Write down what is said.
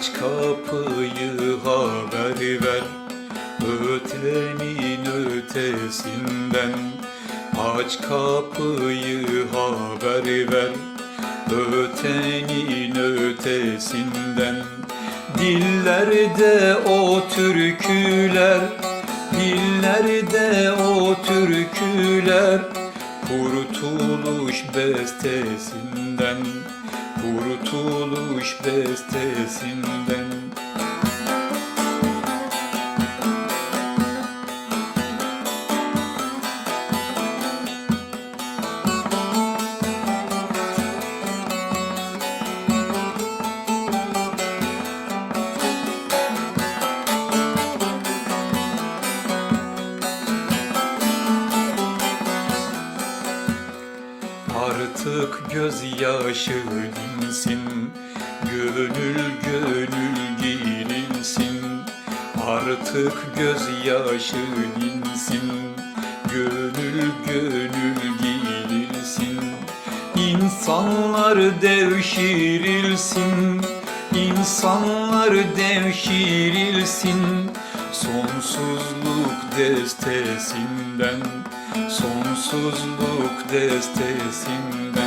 Aç kapıyı haber ver. Ötenin ötesinden. Aç kapıyı haber ver. Ötenin ötesinden. Dillerde o türküler. Dillerde o türküler Kurtuluş bestesinden Kurtuluş bestesinden Artık gözyaşı dinsin Gönül gönül girilsin Artık gözyaşı dinsin Gönül gönül girilsin İnsanlar devşirilsin İnsanlar devşirilsin. Sonsuzluk destesinden Sonsuzluk destesinden